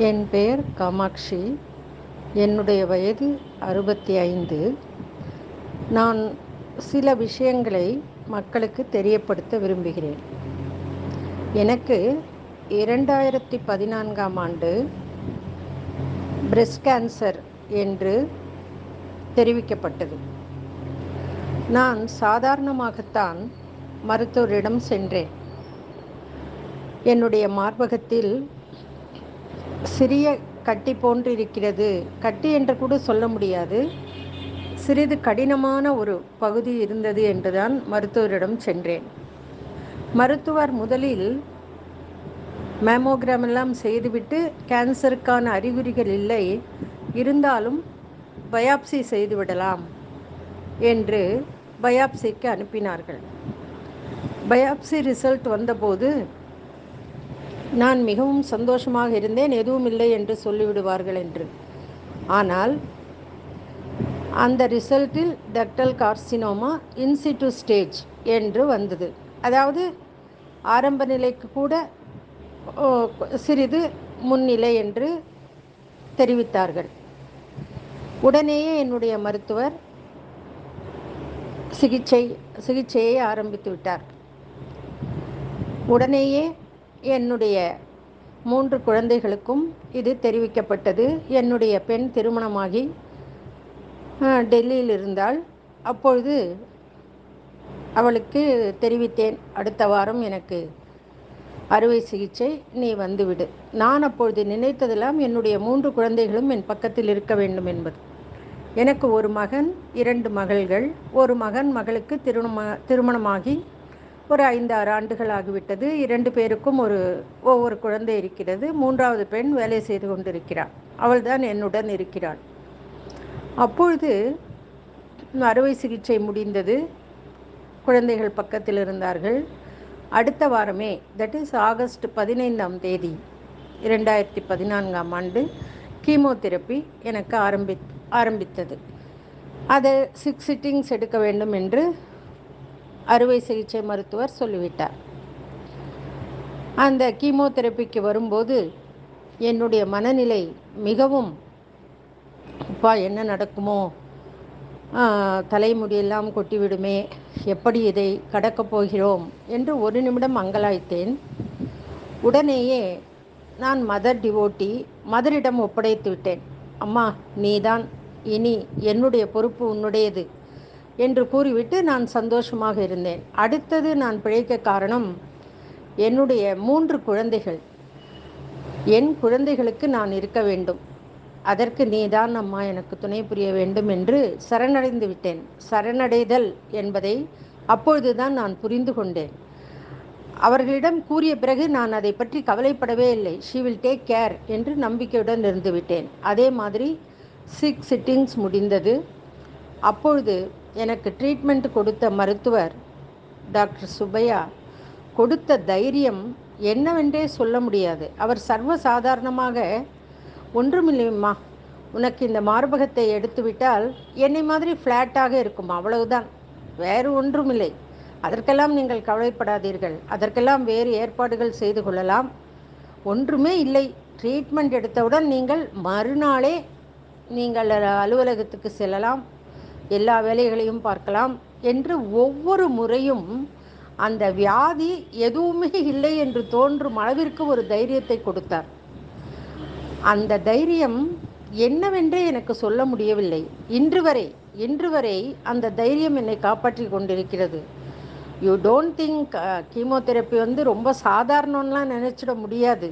என் பெயர் காமாட்சி. என்னுடைய வயது அறுபத்தி ஐந்து நான் சில விஷயங்களை மக்களுக்கு தெரியப்படுத்த விரும்புகிறேன். எனக்கு இரண்டாயிரத்தி பதினான்காம் ஆண்டு பிரெஸ்ட் கேன்சர் என்று தெரிவிக்கப்பட்டது. நான் சாதாரணமாகத்தான் மருத்துவரிடம் சென்றேன். என்னுடைய மார்பகத்தில் சிறிய கட்டி போன்று இருக்கிறது கட்டி என்று கூட சொல்ல முடியாது. சிறிது கடினமான ஒரு பகுதி இருந்தது என்றுதான் மருத்துவரிடம் சென்றேன். மருத்துவர் முதலில் மேமோகிராம் எல்லாம் செய்துவிட்டு கேன்சருக்கான அறிகுறிகள் இல்லை. இருந்தாலும் பயாப்சி செய்துவிடலாம் என்று பயாப்சிக்கு அனுப்பினார்கள். பயாப்சி ரிசல்ட் வந்தபோது நான் மிகவும் சந்தோஷமாக இருந்தேன் எதுவும் இல்லை என்று சொல்லிவிடுவார்கள் என்று. ஆனால் அந்த ரிசல்ட்டில் ductal carcinoma in situ stage என்று வந்தது. அதாவது ஆரம்ப நிலைக்கு கூட சிறிது முன்னிலை என்று தெரிவித்தார்கள். உடனேயே என்னுடைய மருத்துவர் சிகிச்சை சிகிச்சையை ஆரம்பித்து விட்டார். உடனேயே என்னுடைய மூன்று குழந்தைகளுக்கும் இது தெரிவிக்கப்பட்டது. என்னுடைய பெண் திருமணமாகி டெல்லியில் இருந்தால் அப்பொழுது அவளுக்கு தெரிவித்தேன் அடுத்த வாரம் எனக்கு அறுவை சிகிச்சை நீ வந்துவிடு. நான் அப்பொழுது நினைத்ததெல்லாம் என்னுடைய மூன்று குழந்தைகளும் என் பக்கத்தில் இருக்க வேண்டும் என்பது. எனக்கு ஒரு மகன் இரண்டு மகள்கள். ஒரு மகன் மகளுக்கு திருமண திருமணமாகி ஒரு ஐந்து ஆறு ஆண்டுகள் ஆகிவிட்டது இரண்டு பேருக்கும் ஒரு ஒவ்வொரு குழந்தை இருக்கிறது. மூன்றாவது பெண் வேலை செய்து கொண்டிருக்கிறாள். அவள்தான் என்னுடன் இருக்கிறாள். அப்பொழுது அறுவை சிகிச்சை முடிந்தது. குழந்தைகள் பக்கத்தில் இருந்தார்கள். அடுத்த வாரமே தட் இஸ் ஆகஸ்ட் பதினைந்தாம் தேதி இரண்டாயிரத்தி பதினான்காம் ஆண்டு கீமோதெரப்பி எனக்கு ஆரம்பி ஆரம்பித்தது. அதை சிக்ஸ் சிட்டிங்ஸ் எடுக்க வேண்டும் என்று அறுவை சிகிச்சை மருத்துவர் சொல்லிவிட்டார். அந்த கீமோதெரப்பிக்கு வரும்போது என்னுடைய மனநிலை மிகவும் அப்பா என்ன நடக்குமோ? தலைமுடியெல்லாம் கொட்டிவிடுமே. எப்படி இதை கடக்கப் போகிறோம்? என்று ஒரு நிமிடம் அங்கலாய்த்தேன். உடனேயே நான் மதர் டிவோட்டி மதரிடம் ஒப்படைத்து விட்டேன். அம்மா நீதான். இனி என்னுடைய பொறுப்பு உன்னுடையது. என்று கூறிவிட்டு நான் சந்தோஷமாக இருந்தேன். அடுத்தது நான் பிழைக்க காரணம் என்னுடைய மூன்று குழந்தைகள். என் குழந்தைகளுக்கு நான் இருக்க வேண்டும். அதற்கு நீதான் அம்மா எனக்கு துணை புரிய வேண்டும் என்று சரணடைந்து விட்டேன். சரணடைதல் என்பதை அப்பொழுதுதான் நான் புரிந்து கொண்டேன். அவர்களிடம் கூறிய பிறகு நான் அதை பற்றி கவலைப்படவே இல்லை. ஷீ வில் டேக் கேர் என்று நம்பிக்கையுடன் இருந்துவிட்டேன் அதே மாதிரி சிக்ஸ் சிட்டிங்ஸ் முடிந்தது. அப்பொழுது எனக்கு ட்ரீட்மெண்ட் கொடுத்த மருத்துவர் டாக்டர் சுபையா கொடுத்த தைரியம் என்னவென்றே சொல்ல முடியாது. அவர் சர்வ சாதாரணமாக ஒன்றுமில்லைம்மா உனக்கு இந்த மார்பகத்தை எடுத்துவிட்டால் என்னை மாதிரி ஃப்ளாட்டாக இருக்கும் அவ்வளவுதான். வேறு ஒன்றுமில்லை. அதற்கெல்லாம் நீங்கள் கவலைப்படாதீர்கள். அதற்கெல்லாம் வேறு ஏற்பாடுகள் செய்து கொள்ளலாம். ஒன்றுமே இல்லை. ட்ரீட்மெண்ட் எடுத்தவுடன் நீங்கள் மறுநாளே நீங்கள் அலுவலகத்துக்கு செல்லலாம். எல்லா வேலைகளையும் பார்க்கலாம் என்று ஒவ்வொரு முறையும் அந்த வியாதி எதுவுமே இல்லை என்று தோன்றும் அளவிற்கு ஒரு தைரியத்தை கொடுத்தார். அந்த தைரியம் என்னவென்றே எனக்கு சொல்ல முடியவில்லை. இன்று வரை இன்று வரை அந்த தைரியம் என்னை காப்பாற்றி கொண்டிருக்கிறது. யூ டோன்ட் திங்க் கீமோதெரப்பி வந்து ரொம்ப சாதாரணம்லாம் நினச்சிட முடியாது.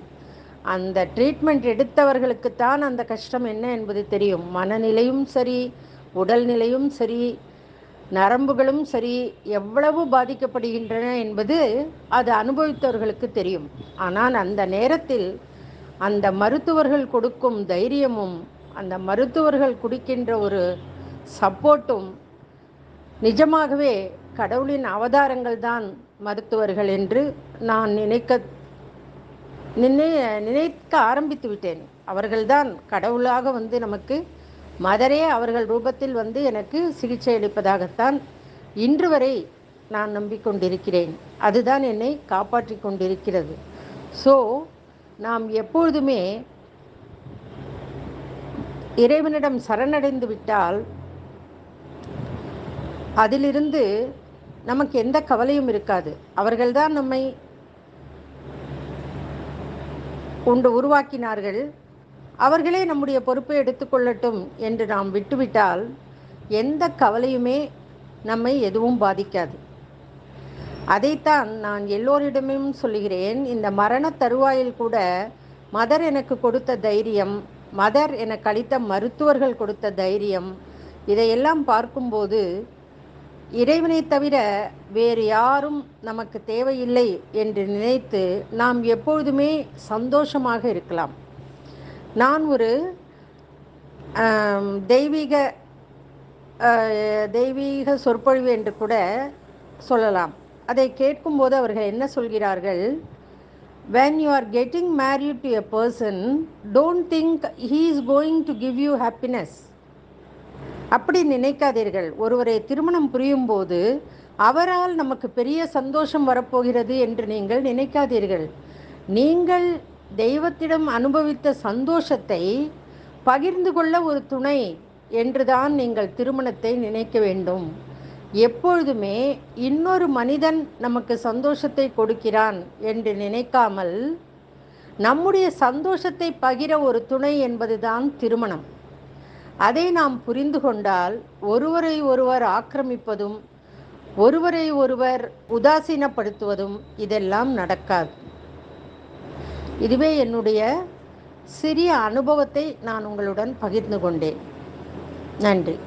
அந்த ட்ரீட்மெண்ட் எடுத்தவர்களுக்குத்தான் அந்த கஷ்டம் என்ன என்பது தெரியும். மனநிலையும் சரி உடல்நிலையும் சரி நரம்புகளும் சரி எவ்வளவு பாதிக்கப்படுகின்றன என்பது அது அனுபவித்தவர்களுக்கு தெரியும். ஆனால் அந்த நேரத்தில் அந்த மருத்துவர்கள் கொடுக்கும் தைரியமும் அந்த மருத்துவர்கள் கொடுக்கின்ற ஒரு சப்போர்ட்டும் நிஜமாகவே கடவுளின் அவதாரங்கள் தான் மருத்துவர்கள் என்று நான் நினைக்க நினை நினைக்க ஆரம்பித்து விட்டேன். அவர்கள்தான் கடவுளாக வந்து நமக்கு மதரே அவர்கள் ரூபத்தில் வந்து எனக்கு சிகிச்சை அளிப்பதாகத்தான் இன்று வரை நான் நம்பிக்கொண்டிருக்கிறேன். அதுதான் என்னை காப்பாற்றி கொண்டிருக்கிறது. ஸோ நாம் எப்பொழுதுமே இறைவனிடம் சரணடைந்து விட்டால் அதிலிருந்து நமக்கு எந்த கவலையும் இருக்காது. அவர்கள்தான் நம்மை கொண்டு உருவாக்கினார்கள். அவர்களே நம்முடைய பொறுப்பை எடுத்துக்கொள்ளட்டும் என்று நாம் விட்டுவிட்டால் எந்த கவலையுமே நம்மை எதுவும் பாதிக்காது. அதைத்தான் நான் எல்லோரிடமும் சொல்லுகிறேன். இந்த மரண தருவாயில் கூட மதர் எனக்கு கொடுத்த தைரியம் மதர் எனக்கு அளித்த மருத்துவர்கள் கொடுத்த தைரியம் இதையெல்லாம் பார்க்கும்போது இறைவனை தவிர வேறு யாரும் நமக்கு தேவையில்லை என்று நினைத்து நாம் எப்பொழுதுமே சந்தோஷமாக இருக்கலாம். நான் ஒரு தெய்வீக தெய்வீக சொற்பொழிவு என்று கூட சொல்லலாம். அதை கேட்கும்போது அவர்கள் என்ன சொல்கிறார்கள்? When you are getting married to a person don't think he is going to give you happiness. அப்படி நினைக்காதீர்கள். ஒருவரை திருமணம் புரியும் போது அவரால் நமக்கு பெரிய சந்தோஷம் வரப்போகிறது என்று நீங்கள் நினைக்காதீர்கள். நீங்கள் தெய்வத்திடம் அனுபவித்த சந்தோஷத்தை பகிர்ந்து கொள்ள ஒரு துணை என்றுதான் நீங்கள் திருமணத்தை நினைக்க வேண்டும். எப்பொழுதுமே இன்னொரு மனிதன் நமக்கு சந்தோஷத்தை கொடுக்கிறான் என்று நினைக்காமல் நம்முடைய சந்தோஷத்தை பகிர ஒரு துணை என்பதுதான் திருமணம். அதை நாம் புரிந்து கொண்டால் ஒருவரை ஒருவர் ஆக்கிரமிப்பதும் ஒருவரை ஒருவர் உதாசீனப்படுத்துவதும் இதெல்லாம் நடக்காது. இதுவே என்னுடைய சிறிய அனுபவத்தை நான் உங்களுடன் பகிர்ந்து கொண்டேன். நன்றி.